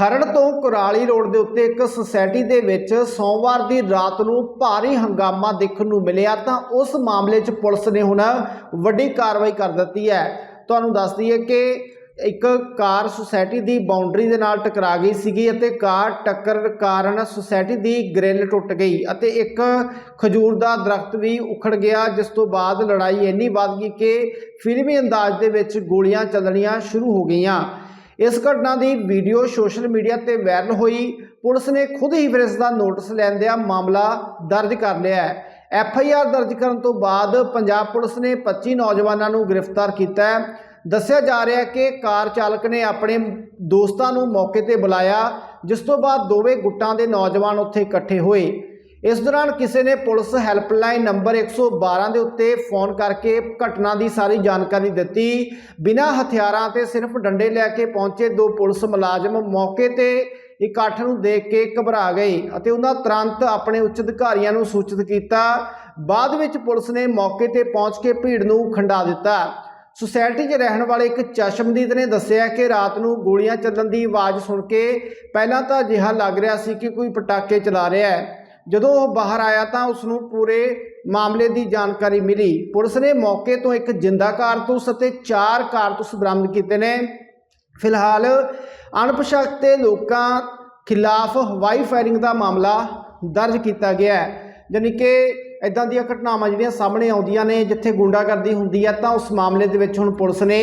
ਖਰੜ ਤੋਂ ਕੁਰਾਲੀ ਰੋਡ ਦੇ ਉੱਤੇ ਇੱਕ ਸੁਸਾਇਟੀ ਦੇ ਵਿੱਚ ਸੋਮਵਾਰ ਦੀ ਰਾਤ ਨੂੰ ਭਾਰੀ ਹੰਗਾਮਾ ਦੇਖਣ ਨੂੰ ਮਿਲਿਆ ਤਾਂ ਉਸ ਮਾਮਲੇ 'ਚ ਪੁਲਿਸ ਨੇ ਹੁਣ ਵੱਡੀ ਕਾਰਵਾਈ ਕਰ ਦਿੱਤੀ ਹੈ। ਤੁਹਾਨੂੰ ਦੱਸ ਦਈਏ ਕਿ ਇੱਕ ਕਾਰ ਸੁਸਾਇਟੀ ਦੀ ਬਾਉਂਡਰੀ ਦੇ ਨਾਲ ਟਕਰਾ ਗਈ ਸੀਗੀ ਅਤੇ ਕਾਰ ਟੱਕਰ ਕਾਰਨ ਸੁਸਾਇਟੀ ਦੀ ਗ੍ਰਿਲ ਟੁੱਟ ਗਈ ਅਤੇ ਇੱਕ ਖਜੂਰ ਦਾ ਦਰਖਤ ਵੀ ਉਖੜ ਗਿਆ, ਜਿਸ ਤੋਂ ਬਾਅਦ ਲੜਾਈ ਇੰਨੀ ਵੱਧ ਗਈ ਕਿ ਫਿਲਮੀ ਅੰਦਾਜ਼ ਦੇ ਵਿੱਚ ਗੋਲੀਆਂ ਚੱਲਣੀਆਂ ਸ਼ੁਰੂ ਹੋ ਗਈਆਂ। ਇਸ ਘਟਨਾ ਦੀ ਵੀਡੀਓ ਸੋਸ਼ਲ ਮੀਡੀਆ ਤੇ ਵਾਇਰਲ ਹੋਈ। ਪੁਲਿਸ ਨੇ ਖੁਦ ਹੀ ਫਿਰ ਇਸ ਦਾ ਨੋਟਿਸ ਲੈਂਦਿਆਂ ਮਾਮਲਾ ਦਰਜ ਕਰ ਲਿਆ ਹੈ। ਐਫ ਆਈ ਆਰ ਦਰਜ ਕਰਨ ਤੋਂ ਬਾਅਦ ਪੰਜਾਬ ਪੁਲਿਸ ਨੇ 25 ਨੌਜਵਾਨਾਂ ਨੂੰ ਗ੍ਰਿਫਤਾਰ ਕੀਤਾ ਹੈ। ਦੱਸਿਆ ਜਾ ਰਿਹਾ ਹੈ ਕਿ ਕਾਰ ਚਾਲਕ ਨੇ ਆਪਣੇ ਦੋਸਤਾਂ ਨੂੰ ਮੌਕੇ ਤੇ ਬੁਲਾਇਆ, ਜਿਸ ਤੋਂ ਬਾਅਦ ਦੋਵੇਂ ਗੁੱਟਾਂ ਦੇ ਨੌਜਵਾਨ ਉੱਥੇ ਇਕੱਠੇ ਹੋਏ। ਇਸ ਦੌਰਾਨ ਕਿਸੇ ਨੇ ਪੁਲਿਸ ਹੈਲਪਲਾਈਨ ਨੰਬਰ 112 ਦੇ ਉੱਤੇ ਫੋਨ ਕਰਕੇ ਘਟਨਾ ਦੀ ਸਾਰੀ ਜਾਣਕਾਰੀ ਦਿੱਤੀ। ਬਿਨਾਂ ਹਥਿਆਰਾਂ ਤੇ ਸਿਰਫ ਡੰਡੇ ਲੈ ਕੇ ਪਹੁੰਚੇ ਦੋ ਪੁਲਿਸ ਮੁਲਾਜ਼ਮ ਮੌਕੇ ਤੇ ਇਕੱਠ ਨੂੰ ਦੇਖ ਕੇ ਘਬਰਾ ਗਏ ਅਤੇ ਉਹਨਾਂ ਤੁਰੰਤ ਆਪਣੇ ਉੱਚ ਅਧਿਕਾਰੀਆਂ ਨੂੰ ਸੂਚਿਤ ਕੀਤਾ। ਬਾਅਦ ਵਿੱਚ ਪੁਲਿਸ ਨੇ ਮੌਕੇ ਤੇ ਪਹੁੰਚ ਕੇ ਭੀੜ ਨੂੰ ਖੰਡਾ ਦਿੱਤਾ। ਸੁਸਾਇਟੀ 'ਚ ਰਹਿਣ ਵਾਲੇ ਇੱਕ ਚਸ਼ਮਦੀਦ ਨੇ ਦੱਸਿਆ ਕਿ ਰਾਤ ਨੂੰ ਗੋਲੀਆਂ ਚੱਲਣ ਦੀ ਆਵਾਜ਼ ਸੁਣ ਕੇ ਪਹਿਲਾਂ ਤਾਂ ਅਜਿਹਾ ਲੱਗ ਰਿਹਾ ਸੀ ਕਿ ਕੋਈ ਪਟਾਕੇ ਚਲਾ ਰਿਹਾ ਹੈ। ਜਦੋਂ ਉਹ ਬਾਹਰ ਆਇਆ ਤਾਂ ਉਸ ਨੂੰ ਪੂਰੇ ਮਾਮਲੇ ਦੀ ਜਾਣਕਾਰੀ ਮਿਲੀ। ਪੁਲਿਸ ਨੇ ਮੌਕੇ ਤੋਂ ਇੱਕ ਜਿੰਦਾ ਕਾਰਤੂਸ ਅਤੇ ਚਾਰ ਕਾਰਤੂਸ ਬਰਾਮਦ ਕੀਤੇ ਨੇ। ਫਿਲਹਾਲ ਅਣਪਛਾਤੇ ਲੋਕਾਂ ਖਿਲਾਫ ਹਵਾਈ ਫਾਇਰਿੰਗ ਦਾ ਮਾਮਲਾ ਦਰਜ ਕੀਤਾ ਗਿਆ ਹੈ। ਯਾਨੀ ਕਿ ਇਦਾਂ ਦੀਆਂ ਘਟਨਾਵਾਂ ਜਿਹੜੀਆਂ ਸਾਹਮਣੇ ਆਉਂਦੀਆਂ ਨੇ, ਜਿੱਥੇ ਗੁੰਡਾਗਰਦੀ ਹੁੰਦੀ ਹੈ ਤਾਂ ਉਸ ਮਾਮਲੇ ਦੇ ਵਿੱਚ ਹੁਣ ਪੁਲਿਸ ਨੇ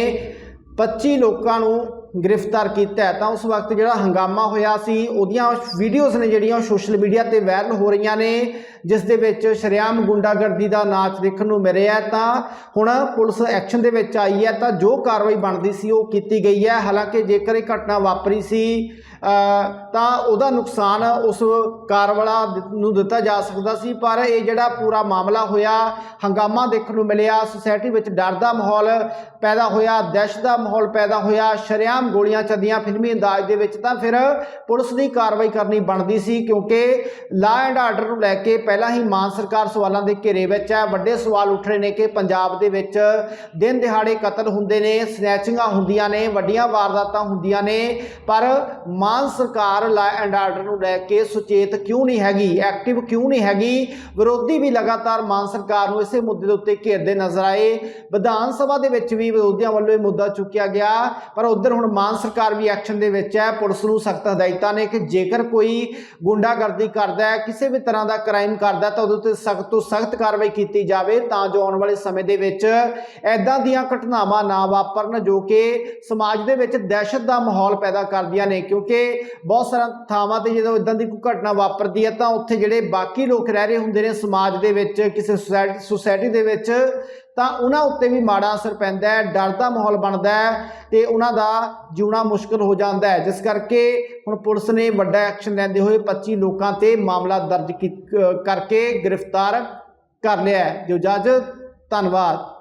25 ਲੋਕਾਂ ਨੂੰ ਗ੍ਰਿਫਤਾਰ ਕੀਤਾ ਹੈ, ਤਾਂ ਉਸ ਵਕਤ ਜਿਹੜਾ ਹੰਗਾਮਾ ਹੋਇਆ ਸੀ, ਉਹਦੀਆਂ ਵੀਡੀਓਜ਼ ਨੇ ਜਿਹੜੀਆਂ ਸੋਸ਼ਲ ਮੀਡੀਆ ਤੇ ਵਾਇਰਲ ਹੋ ਰਹੀਆਂ ਨੇ, ਜਿਸ ਦੇ ਵਿੱਚ ਸ਼ਰੇਆਮ ਗੁੰਡਾਗਰਦੀ ਦਾ ਨਾਚ ਦੇਖਣ ਨੂੰ ਮਿਲਿਆ ਤਾਂ ਹੁਣ ਪੁਲਿਸ ਐਕਸ਼ਨ ਦੇ ਵਿੱਚ ਆਈ ਹੈ, ਤਾਂ ਜੋ ਕਾਰਵਾਈ ਬਣਦੀ ਸੀ, ਉਹ ਕੀਤੀ ਗਈ ਹੈ। ਹਾਲਾਂਕਿ ਜੇਕਰ ਇਹ ਘਟਨਾ ਵਾਪਰੀ ਸੀ ਤਾਂ ਉਹਦਾ ਨੁਕਸਾਨ ਉਸ ਕਾਰ ਵਾਲਾ ਨੂੰ ਦਿੱਤਾ ਜਾ ਸਕਦਾ ਸੀ, ਪਰ ਇਹ ਜਿਹੜਾ ਪੂਰਾ ਮਾਮਲਾ ਹੋਇਆ, ਹੰਗਾਮਾ ਦੇਖਣ ਨੂੰ ਮਿਲਿਆ ਸੁਸਾਇਟੀ ਵਿੱਚ ਡਰ ਦਾ ਮਾਹੌਲ ਪੈਦਾ ਹੋਇਆ, ਦਹਿਸ਼ਤ ਦਾ ਮਾਹੌਲ ਪੈਦਾ ਹੋਇਆ, ਸ਼ਰੇਆਮ ਗੋਲੀਆਂ ਚੱਲੀਆਂ ਫਿਲਮੀ ਅੰਦਾਜ਼ ਦੇ ਵਿੱਚ, ਤਾਂ ਫਿਰ ਪੁਲਿਸ ਦੀ ਕਾਰਵਾਈ ਕਰਨੀ ਬਣਦੀ ਸੀ, ਕਿਉਂਕਿ ਲਾ ਐਂਡ ਆਰਡਰ ਨੂੰ ਲੈ ਕੇ ਪਹਿਲਾਂ ਹੀ ਮਾਨ ਸਰਕਾਰ ਸਵਾਲਾਂ ਦੇ ਘੇਰੇ ਵਿੱਚ ਹੈ, ਵੱਡੇ ਸਵਾਲ ਉੱਠ ਰਹੇ ਨੇ ਕਿ ਪੰਜਾਬ ਦੇ ਵਿੱਚ ਦਿਨ ਦਿਹਾੜੇ ਕਤਲ ਹੁੰਦੇ ਨੇ, ਸਨੈਚਿੰਗਾਂ ਹੁੰਦੀਆਂ ਨੇ, ਵੱਡੀਆਂ ਵਾਰਦਾਤਾਂ ਹੁੰਦੀਆਂ ਨੇ, ਪਰ ਮਾਨ ਸਰਕਾਰ ਲਾ ਐਂਡ ਆਰਡਰ ਨੂੰ ਲੈ ਕੇ ਸੁਚੇਤ ਕਿਉਂ ਨਹੀਂ ਹੈਗੀ ਐਕਟਿਵ ਕਿਉਂ ਨਹੀਂ ਹੈਗੀ? ਵਿਰੋਧੀ ਵੀ ਲਗਾਤਾਰ ਮਾਨ ਸਰਕਾਰ ਨੂੰ ਇਸੇ ਮੁੱਦੇ ਦੇ ਉੱਤੇ ਘੇਰਦੇ ਨਜ਼ਰ ਆਏ। ਵਿਧਾਨ ਸਭਾ ਦੇ ਵਿੱਚ ਵੀ ਵਿਰੋਧੀਆਂ ਵੱਲੋਂ ਇਹ ਮੁੱਦਾ ਚੁੱਕਿਆ ਗਿਆ, ਪਰ ਉਧਰ ਹੁਣ ਮਾਨ ਸਰਕਾਰ ਵੀ ਐਕਸ਼ਨ ਦੇ ਵਿੱਚ ਹੈ। ਪੁਲਿਸ ਨੂੰ ਸਖਤ ਹਦਾਇਤਾਂ ਨੇ ਕਿ ਜੇਕਰ ਕੋਈ ਗੁੰਡਾਗਰਦੀ ਕਰਦਾ ਹੈ, ਕਿਸੇ ਵੀ ਤਰ੍ਹਾਂ ਦਾ ਕ੍ਰਾਈਮ ਕਰਦਾ ਤਾਂ ਉਹਦੇ ਉੱਤੇ ਸਖਤ ਤੋਂ ਸਖਤ ਕਾਰਵਾਈ ਕੀਤੀ ਜਾਵੇ ਤਾਂ ਜੋ ਆਉਣ ਵਾਲੇ ਸਮੇਂ ਦੇ ਵਿੱਚ ਐਦਾਂ ਦੀਆਂ ਘਟਨਾਵਾਂ ਨਾ ਵਾਪਰਨ, ਜੋ ਕਿ ਸਮਾਜ ਦੇ ਵਿੱਚ ਦਹਿਸ਼ਤ ਦਾ ਮਾਹੌਲ ਪੈਦਾ ਕਰਦੀਆਂ ਨੇ। ਕਿਉਂਕਿ ਬਹੁਤ ਸਾਰਾ ਥਾਵਾਂ ਤੇ ਜਦੋਂ ਇਦਾਂ ਦੀ ਕੋਈ ਘਟਨਾ ਵਾਪਰਦੀ ਹੈ ਤਾਂ ਉੱਥੇ ਜਿਹੜੇ ਬਾਕੀ ਲੋਕ ਰਹਿ ਰਹੇ ਹੁੰਦੇ ਨੇ ਸਮਾਜ ਦੇ ਵਿੱਚ, ਕਿਸੇ ਸੁਸਾਇਟੀ ਦੇ ਵਿੱਚ, ਤਾਂ ਉਹਨਾਂ ਉੱਤੇ ਵੀ ਮਾੜਾ ਅਸਰ ਪੈਂਦਾ ਹੈ, ਡਰ ਦਾ ਮਾਹੌਲ ਬਣਦਾ ਹੈ ਤੇ ਉਹਨਾਂ ਦਾ ਜਿਉਣਾ ਮੁਸ਼ਕਲ ਹੋ ਜਾਂਦਾ ਹੈ। ਜਿਸ ਕਰਕੇ ਹੁਣ ਪੁਲਿਸ ਨੇ ਵੱਡਾ ਐਕਸ਼ਨ ਲੈਂਦੇ ਹੋਏ 25 ਲੋਕਾਂ ਤੇ ਮਾਮਲਾ ਦਰਜ ਕੀ- ਕਰਕੇ ਗ੍ਰਿਫਤਾਰ ਕਰ ਲਿਆ ਹੈ। ਜੋ ਜੱਜ ਧੰਨਵਾਦ।